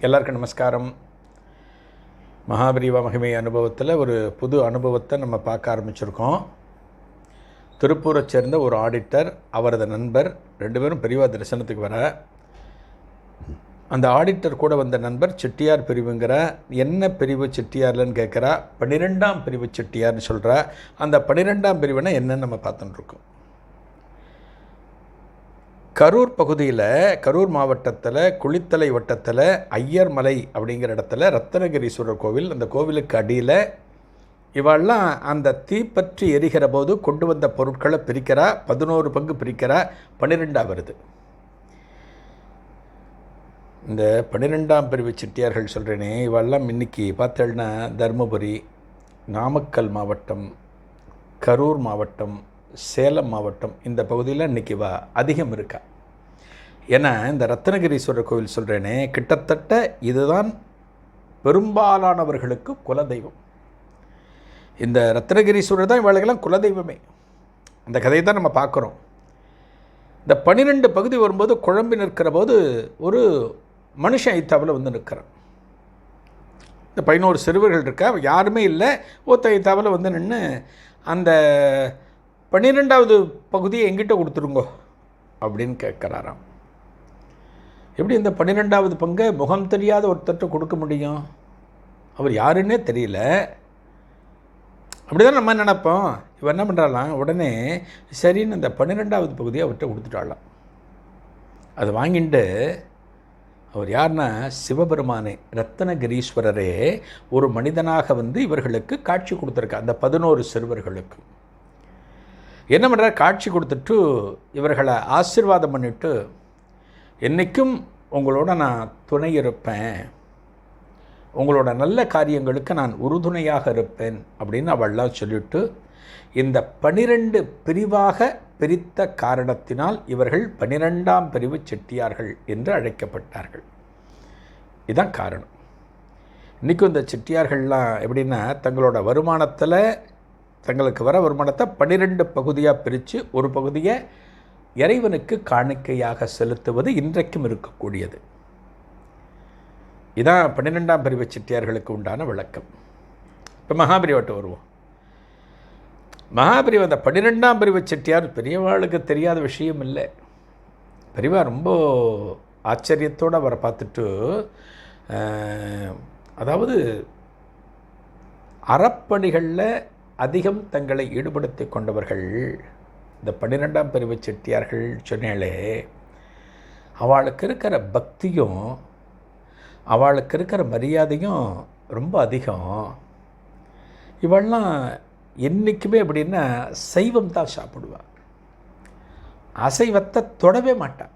எல்லாருக்கும் நமஸ்காரம். மகாபரிவா மகிமை அனுபவத்தில் ஒரு புது அனுபவத்தை நம்ம பார்க்க ஆரம்பிச்சிருக்கோம். திருப்பூரை சேர்ந்த ஒரு ஆடிட்டர் அவரது நண்பர் ரெண்டு பேரும் பெரியவா தரிசனத்துக்கு வர அந்த ஆடிட்டர் கூட வந்த நண்பர் செட்டியார் பிரிவுங்கிற என்ன பிரிவு செட்டியார்லன்னு கேட்குறா பன்னிரெண்டாம் பிரிவு செட்டியார்னு சொல்கிறா அந்த பன்னிரெண்டாம் பிரிவுனா என்னன்னு நம்ம பார்த்துட்டுருக்கோம் கரூர் பகுதியில் கரூர் மாவட்டத்தில் குளித்தலை வட்டத்தில் ஐயர்மலை அப்படிங்கிற இடத்துல ரத்தனகிரீஸ்வரர் கோவில் அந்த கோவிலுக்கு அடியில் இவெல்லாம் அந்த தீப்பற்றி எரிகிற போது கொண்டு வந்த பொருட்களை பிரிக்கிறா பதினோரு பங்கு பிரிக்கிறா பன்னிரெண்டாக வருது. இந்த பன்னிரெண்டாம் பிரிவு சிட்டியார்கள் சொல்கிறேனே இவெல்லாம் இன்னைக்கு பார்த்தேன்னா தருமபுரி நாமக்கல் மாவட்டம் கரூர் மாவட்டம் சேலம் மாவட்டம் இந்த பகுதியில் இன்றைக்கி வா அதிகம் இருக்கா? ஏன்னா இந்த ரத்னகிரீஸ்வரர் கோவில் சொல்கிறேனே கிட்டத்தட்ட இதுதான் பெரும்பாலானவர்களுக்கு குலதெய்வம். இந்த ரத்னகிரீஸ்வரர் தான் இவளுக்கெல்லாம் குலதெய்வமே. அந்த கதையை தான் நம்ம பார்க்குறோம். இந்த பன்னிரெண்டு பகுதி வரும்போது குழம்பி நிற்கிற போது ஒரு மனுஷன் ஐத்தாவில் வந்து நிற்கிறான். இந்த பதினோரு சிறுவர்கள் இருக்கா? யாருமே இல்லை. ஒத்த ஐத்தாவில் வந்து நின்று அந்த பன்னிரெண்டாவது பகுதியை எங்கிட்ட கொடுத்துருங்கோ அப்படின்னு கேட்குறாராம். எப்படி இந்த பன்னிரெண்டாவது பங்கை முகம் தெரியாத ஒருத்தர்கிட்ட கொடுக்க முடியும்? அவர் யாருன்னே தெரியல. அப்படி தான் நம்ம நினப்போம். இவன் என்ன பண்ணுறாளாம் உடனே சரின்னு அந்த பன்னிரெண்டாவது பகுதியை அவர்கிட்ட கொடுத்துட்டாளாம். அது வாங்கிட்டு அவர் யாருன்னா சிவபெருமானே ரத்தனகிரீஸ்வரரே ஒரு மனிதனாக வந்து இவர்களுக்கு காட்சி கொடுத்துருக்கா அந்த பதினோரு சிறுவர்களுக்கு. என்ன பண்ணுறார் காட்சி கொடுத்துட்டு இவர்களை ஆசீர்வாதம் பண்ணிட்டு என்றைக்கும் உங்களோட நான் துணை இருப்பேன். உங்களோட நல்ல காரியங்களுக்கு நான் உறுதுணையாக இருப்பேன். அப்படின்னு அவள்லாம் சொல்லிவிட்டு இந்த பனிரெண்டு பிரிவாக பிரித்த காரணத்தினால் இவர்கள் பனிரெண்டாம் பிரிவு செட்டியார்கள் என்று அழைக்கப்பட்டார்கள். இதுதான் காரணம். இன்றைக்கும் இந்த செட்டியார்கள்லாம் எப்படின்னா தங்களோட வருமானத்தில் தங்களுக்கு வர வருமானத்தை பன்னிரெண்டு பகுதியாக பிரித்து ஒரு பகுதியை இறைவனுக்கு காணிக்கையாக செலுத்துவது இன்றைக்கும் இருக்கக்கூடியது. இதான் பன்னிரெண்டாம் பிரிவு சிட்டியார்களுக்கு உண்டான விளக்கம். இப்போ மகாபிரிவட்ட வருவோம். மகாபிரிவு அந்த பன்னிரெண்டாம் பிரிவு செட்டியார் பெரியவாளுக்கு தெரியாத விஷயம் இல்லை. பெரியவா ரொம்ப ஆச்சரியத்தோடு அவரை பார்த்துட்டு அதாவது அறப்பணிகளில் அதிகம் தங்களை ஈடுபடுத்தி கொண்டவர்கள். இந்த பன்னிரெண்டாம் பிரிவு செட்டியார்கள் சொன்னாலே அவளுக்கு இருக்கிற பக்தியும் அவளுக்கு இருக்கிற மரியாதையும் ரொம்ப அதிகம். இவள்லாம் என்றைக்குமே அப்படின்னா சைவம் தான் சாப்பிடுவாள் அசைவத்தை தொடவே மாட்டாள்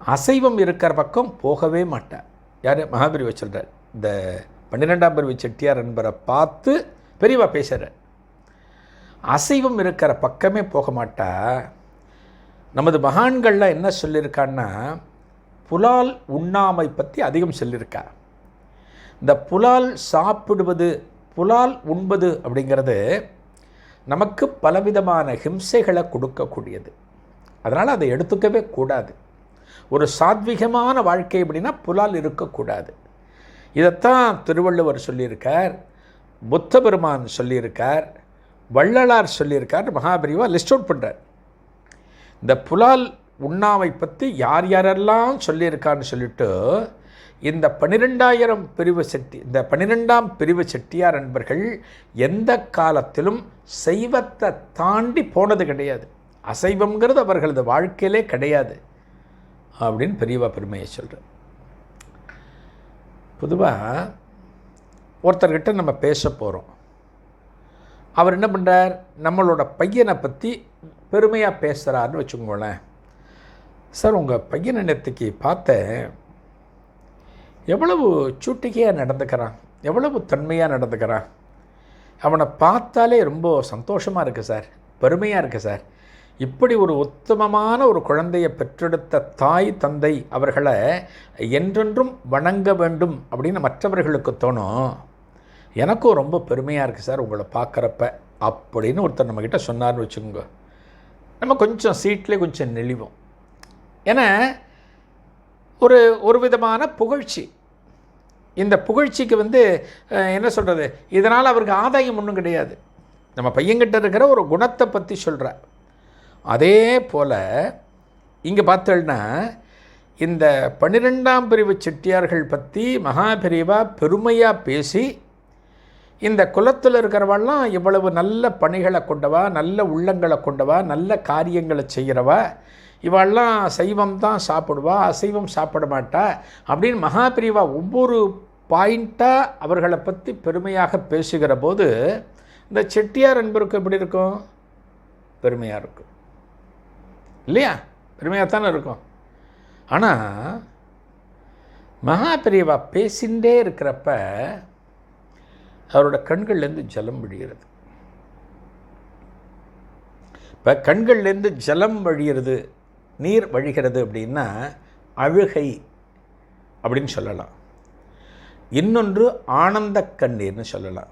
அசைவம் இருக்கிற பக்கம் போகவே மாட்டாள் யார்? மகாபிரிவை சொல்கிறார் இந்த பன்னிரெண்டாம் பிரிவு செட்டியார் என்பரை பார்த்து பெரியவா பேசுகிறார் அசைவம் இருக்கிற பக்கமே போக மாட்டா. நமது மகான்கள்லாம் என்ன சொல்லியிருக்கான்னா புலால் உண்ணாமை பற்றி அதிகம் சொல்லியிருக்கா இந்த புலால் சாப்பிடுவது புலால் உண்பது அப்படிங்கிறது நமக்கு பலவிதமான ஹிம்சைகளை கொடுக்கக்கூடியது. அதனால் அதை எடுத்துக்கவே கூடாது. ஒரு சாத்விகமான வாழ்க்கை அப்படின்னா புலால் இருக்கக்கூடாது. இதைத்தான் திருவள்ளுவர் சொல்லியிருக்கார். புத்த பெருமான் சொல்லியிருக்கார் வள்ளலார் சொல்லியிருக்கார் மகாபிரிவா லிஸ்ட் அவுட் பண்ணுறார் இந்த புலால் உண்ணாமை பற்றி யார் யாரெல்லாம் சொல்லியிருக்கான்னு சொல்லிட்டு இந்த பன்னிரெண்டாயிரம் பிரிவு செட்டி இந்த பன்னிரெண்டாம் பிரிவு செட்டியார் அன்பர்கள் எந்த காலத்திலும் சைவத்தை தாண்டி போனது கிடையாது. அசைவம்ங்கிறது அவர்களது வாழ்க்கையிலே கிடையாது அப்படின்னு பெரியவா பெருமையை சொல்கிறார் பொதுவாக ஒருத்தர்கிட்ட நம்ம பேச போகிறோம் அவர் என்ன பண்ணுறார் நம்மளோட பையனை பற்றி பெருமையாக பேசுகிறாருன்னு வச்சுக்கோங்களேன். சார் உங்கள் பையன் நேற்றுக்கு பார்த்தேன் எவ்வளவு சூட்டிக்கையாக நடந்துக்கிறான்? எவ்வளவு தன்மையாக நடந்துக்கிறான்? அவனை பார்த்தாலே ரொம்ப சந்தோஷமாக இருக்குது சார். பெருமையாக இருக்குது சார். இப்படி ஒரு உத்தமமான ஒரு குழந்தையை பெற்றெடுத்த தாய் தந்தை அவர்களை என்றென்றும் வணங்க வேண்டும் அப்படின்னு மற்றவர்களுக்கு தோணும். எனக்கும் ரொம்ப பெருமையாக இருக்குது சார் உங்களை பார்க்குறப்ப. அப்படின்னு ஒருத்தர் நம்மக்கிட்ட சொன்னார்னு வச்சுக்கோங்க. நம்ம கொஞ்சம் சீட்லேயே கொஞ்சம் நெளிவோம். ஏன்னா ஒரு ஒரு விதமான புகழ்ச்சி. இந்த புகழ்ச்சிக்கு வந்து என்ன சொல்கிறது இதனால் அவருக்கு ஆதாயம் ஒன்றும் கிடையாது. நம்ம பையன்கிட்ட இருக்கிற ஒரு குணத்தை பற்றி சொல்கிறார் அதே போல் இங்கே பார்த்தோன்னா இந்த பன்னிரெண்டாம் பிரிவு செட்டியார்கள் பற்றி மகாபிரிவா பெருமையாக பேசி இந்த குலத்தில் இருக்கிறவெல்லாம் இவ்வளவு நல்ல பணிகளை கொண்டவா நல்ல உள்ளங்களை கொண்டவா நல்ல காரியங்களை செய்கிறவா இவெல்லாம் சைவம் தான் சாப்பிடுவா அசைவம் சாப்பிட மாட்டா அப்படின்னு மகாபிரிவா ஒவ்வொரு பாயிண்ட்டாக அவர்களை பற்றி பெருமையாக பேசுகிற போது இந்த செட்டியார் அன்பருக்கு எப்படி இருக்கும்? பெருமையாக இருக்கும். இல்லையா? பெருமையாக தானே இருக்கும். ஆனால் மகாபிரிவா பேசிகிட்டே இருக்கிறப்ப அவரோட கண்கள்லேருந்து ஜலம் வழிகிறது. இப்போ கண்கள்லேருந்து ஜலம் வழிகிறது நீர் வழிகிறது அப்படின்னா அழுகை அப்படின்னு சொல்லலாம். இன்னொன்று ஆனந்த கண்ணீர்னு சொல்லலாம்.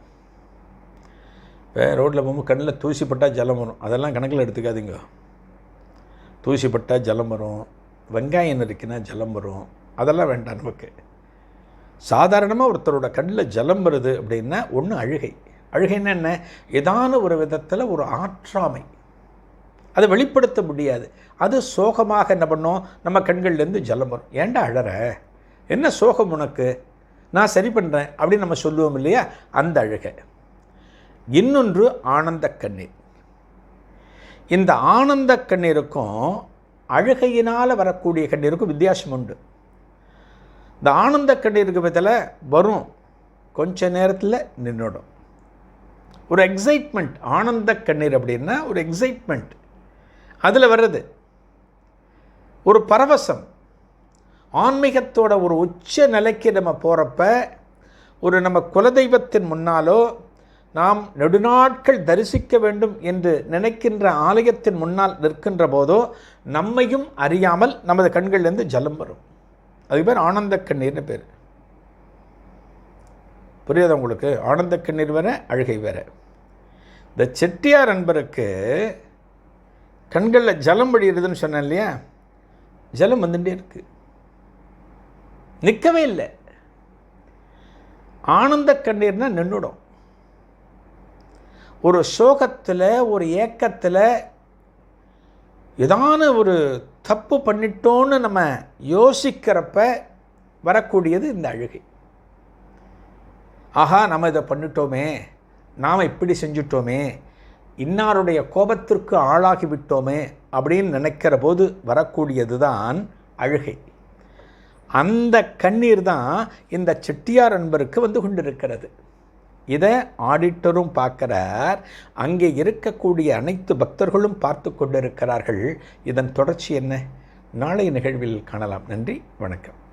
இப்போ ரோட்டில் போகும்போது கண்ணில் தூசிப்பட்டால் ஜலம் வரும். அதெல்லாம் கணக்கில் எடுத்துக்காதீங்க. தூசிப்பட்டால் ஜலம் வரும். வெங்காயம் நறுக்கினா ஜலம் வரும். அதெல்லாம் வேண்டாம் நமக்கு. சாதாரணமாக ஒருத்தரோட கண்ணில் ஜலம் வருது அப்படின்னா ஒன்று அழுகை. அழுகைன்னா என்ன? ஏதான ஒரு விதத்தில் ஒரு ஆற்றாமை. அதை வெளிப்படுத்த முடியாது. அது சோகமாக என்ன பண்ணோம்? நம்ம கண்கள்லேருந்து ஜலம் வரும். ஏன்டா அழற? என்ன சோகம் உனக்கு? நான் சரி பண்ணுறேன் அப்படின்னு நம்ம சொல்லுவோம் இல்லையா? அந்த அழுகை. இன்னொன்று ஆனந்த கண்ணீர். இந்த ஆனந்த கண்ணீருக்கும் அழுகையினால் வரக்கூடிய கண்ணீருக்கும் வித்தியாசம் உண்டு. இந்த ஆனந்த கண்ணீருக்கு பற்றில வரும். கொஞ்ச நேரத்தில் நின்றுடும் ஒரு எக்ஸைட்மெண்ட் ஆனந்த கண்ணீர் அப்படின்னா ஒரு எக்ஸைட்மெண்ட் அதில் வர்றது. ஒரு பரவசம். ஆன்மீகத்தோட ஒரு உச்ச நிலைக்கு நம்ம போகிறப்ப ஒரு நம்ம குலதெய்வத்தின் முன்னாலோ நாம் நெடுநாட்கள் தரிசிக்க வேண்டும் என்று நினைக்கின்ற ஆலயத்தின் முன்னால் நிற்கின்ற போதோ நம்மையும் அறியாமல் நமது கண்கள்லேருந்து ஜலம் வரும். அதுக்கு பேர் ஆனந்த கண்ணீர்னு பேர். புரியுதா உங்களுக்கு? ஆனந்த கண்ணீர் வேற அழுகை வேற. இந்த செட்டியார் அன்பருக்கு கண்களில் ஜலம் வடிகிறதுன்னு சொன்னேன் இல்லையா? ஜலம் வந்துட்டே இருக்கு. நிற்கவே இல்லை. ஆனந்த கண்ணீர்னா நின்றுடும் ஒரு சோகத்தில் ஒரு ஏக்கத்தில் ஏதான ஒரு தப்பு பண்ணிட்டோன்னு நம்ம யோசிக்கிறப்ப வரக்கூடியது இந்த அழுகை. ஆஹா நம்ம இதை பண்ணிட்டோமே நாம் இப்படி செஞ்சுட்டோமே இன்னாருடைய கோபத்திற்கு ஆளாகி விட்டோமே அப்படின்னு நினைக்கிற போது வரக்கூடியது தான் அழுகை. அந்த கண்ணீர் தான் இந்த செட்டியார் அன்பருக்கு வந்து கொண்டிருக்கிறது. இதை ஆடிட்டரும் பார்க்கிறார். அங்கே இருக்கக்கூடிய அனைத்து பக்தர்களும் பார்த்து கொண்டிருக்கிறார்கள். இதன் தொடர்ச்சி என்ன? நாளை நிகழ்வில் காணலாம். நன்றி. வணக்கம்.